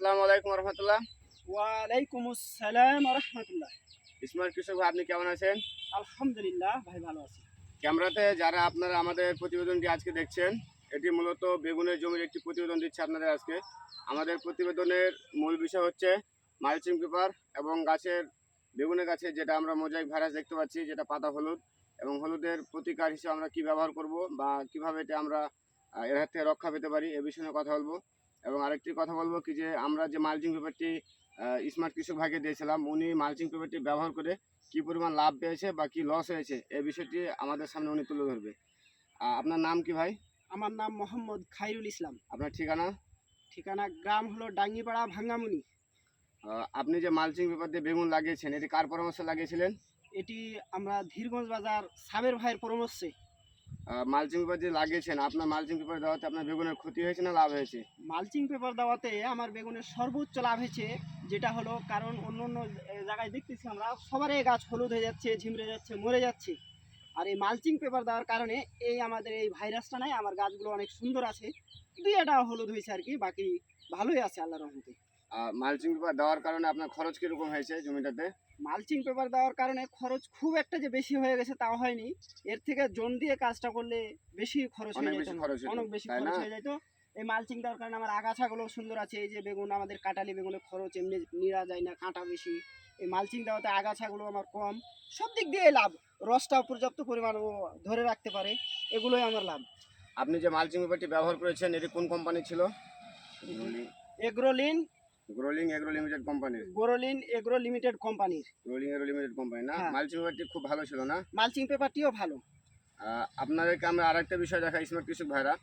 আসসালামু আলাইকুম রহমতুল্লাহ। ওয়ালাইকুম আসসালাম রহমতুল্লাহ। ইসমাইল কৃষক ভাই আপনি কেমন আছেন? আলহামদুলিল্লাহ ভাই ভালো আছি। ক্যামেরাতে যারা আপনারা আমাদের প্রতিবেদনটি আজকে দেখছেন এটি মূলত বেগুনের জমির একটি প্রতিবেদন দিচ্ছে আপনাদের আজকে। আমাদের প্রতিবেদনের মূল বিষয় হচ্ছে মালচিং পেপার এবং গাছের বেগুনের গাছে যেটা আমরা মোজাইক ভাইরাস দেখতে পাচ্ছি যেটা পাতা হলুদ এবং হলুদের প্রতিকার হিসেবে আমরা কি ব্যবহার করব বা কীভাবে এটা আমরা এর হাত থেকে রক্ষা পেতে পারি এ বিষয়ে কথা বলব। এবং আরেকটি কথা বলব কি যে আমরা যে মালচিং পেপারটি স্মার্ট কৃষক ভাইকে দিয়েছিলাম উনি মালচিং পেপারটি ব্যবহার করে কি পরিমাণ লাভ পেয়েছে বা কি লস হয়েছে এই বিষয়টি আমাদের সামনে উনি তুলে ধরবে। আপনার নাম কি ভাই? আমার নাম মোহাম্মদ খাইরুল ইসলাম। আপনার ঠিকানা? ঠিকানা গ্রাম হলো ডাঙ্গিপাড়া ভাঙ্গামুনি। আপনি যে মালচিং পেপার দিয়ে বেগুন লাগিয়েছেন এটি কার পরামর্শে লাগিয়েছিলেন? এটি আমরা ধীরগঞ্জ বাজার সাবের ভাইয়ের পরামর্শে। মালচিং পেপার যে লাগিয়েছেন, আপনার মালচিং পেপার দেওয়াতে আপনার বেগুনের ক্ষতি হয়েছে না লাভ হয়েছে? মালচিং পেপার দেওয়াতে আমার বেগুনের সর্বোচ্চ লাভ হয়েছে, যেটা হলো কারণ অন্য অন্য জায়গায় দেখতেছি আমরা, সবারই গাছ হলুদ হয়ে যাচ্ছে ঝিমড়ে যাচ্ছে, মরে যাচ্ছে। আর এই মালচিং পেপার দেওয়ার কারণে এই আমাদের এই ভাইরাসটা নাই, আমার গাছগুলো অনেক সুন্দর আছে। দুই এটা হলুদ হয়েছে আর কি, বাকি ভালোই আছে আল্লাহ রহমতে। মালচিং পেপার দেওয়ার কারণে আপনার খরচ কীরকম হয়েছে জমিটাতে? মালচিং পেপার দেওয়ার কারণে খরচ খুব একটা যে বেশি হয়ে গেছে তাও হয়নি। এর থেকে জোন দিয়ে কাজটা করলে বেশি খরচ হয়ে যেত অনেক বেশি খরচ হয়ে যেত। এই মালচিং দেওয়ার কারণে আমার আগাছাগুলো সুন্দর আছে এই যে বেগুন আমাদের কাটালি বেগুনের খরচ এমনি নিরা যায় না কাঁটা বেশি। এই মালচিং দেওয়াতে আগাছাগুলো আমার কম। সব দিক দিয়ে লাভ। রসটা পর্যাপ্ত পরিমাণ ও ধরে রাখতে পারে এগুলোই আমার লাভ। আপনি যে মালচিং পেপারটি ব্যবহার করেছেন এটি কোন কোম্পানি ছিল? এগ্রোলিন গ্রোলিং এগ্রো লিমিটেড কোম্পানির গোরোলিন এগ্রো লিমিটেড কোম্পানির গ্রোলিং এগ্রো লিমিটেড কোম্পানি না? হ্যাঁ। মালচিং পেপারটি খুব ভালো ছিল না? মালচিং পেপারটিও ভালো। আহ, আপনাদেরকে আমরা আরেকটা বিষয় দেখাই স্মার্ট কৃষক ভাইরা।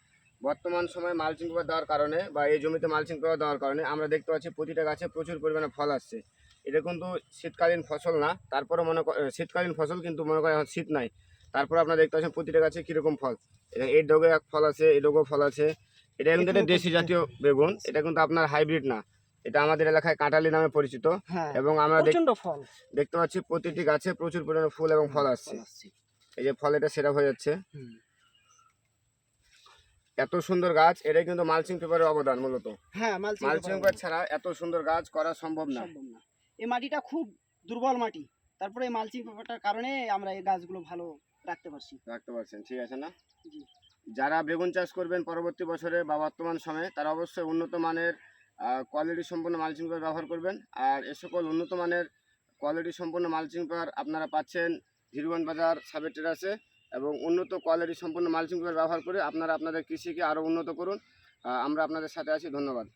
বর্তমান সময়ে মালচিং পেপার দেওয়ার কারণে বা এই জমিতে মালচিং পেপার দেওয়ার কারণে আমরা দেখতে পাচ্ছি প্রতিটা গাছে প্রচুর পরিমাণে ফল আসছে। এটা কিন্তু শীতকালীন ফসল না তারপরে মনে কর শীতকালীন ফসল কিন্তু মনে করেন এখন শীত নাই। তারপর আপনারা দেখতে পাচ্ছেন প্রতিটা গাছে কীরকম ফল। এটা এই ডোগে এক ফল আছে এই ডোগো ফল আছে। এটা কিন্তু দেশি জাতীয় বেগুন এটা কিন্তু আপনার হাইব্রিড না। এটা আমাদের এলাকায় কাঁটালি নামে পরিচিত। হ্যাঁ এবং আমরা ফল। দেখতে পাচ্ছি প্রতিটি গাছে প্রচুর পরিমাণে ফুল এবং ফল আসছে। এই যে ফল এটা সেরা হয়ে যাচ্ছে। এত সুন্দর গাছ এটাই কিন্তু মালচিং পেপারের অবদান মূলত। হ্যাঁ মালচিং পেপার ছাড়া এত সুন্দর গাছ করা সম্ভব না। এই মাটিটা খুব দুর্বল মাটি। তারপরে এই মালচিং পেপারটার কারণে আমরা এই গাছগুলো ভালো রাখতে পারছি। রাখতে পারছেন ঠিক আছে না? যারা বেগুন চাষ করবেন পরবর্তী বছরে বা বর্তমান সময়ে তারা অবশ্যই উন্নত মানের কোয়ালিটি সম্পন্ন মালচিং পেপার ব্যবহার করবেন। আর এ সকল উন্নত মানের কোয়ালিটি সম্পন্ন মালচিং পেপার আপনারা পাচ্ছেন ধীরগঞ্জ বাজার সাবের টেরাসে এবং উন্নত কোয়ালিটি সম্পন্ন মালচিং পেপার ব্যবহার করে আপনারা আপনাদের কৃষিকে আরও উন্নত করুন। আমরা আপনাদের সাথে আছি, ধন্যবাদ।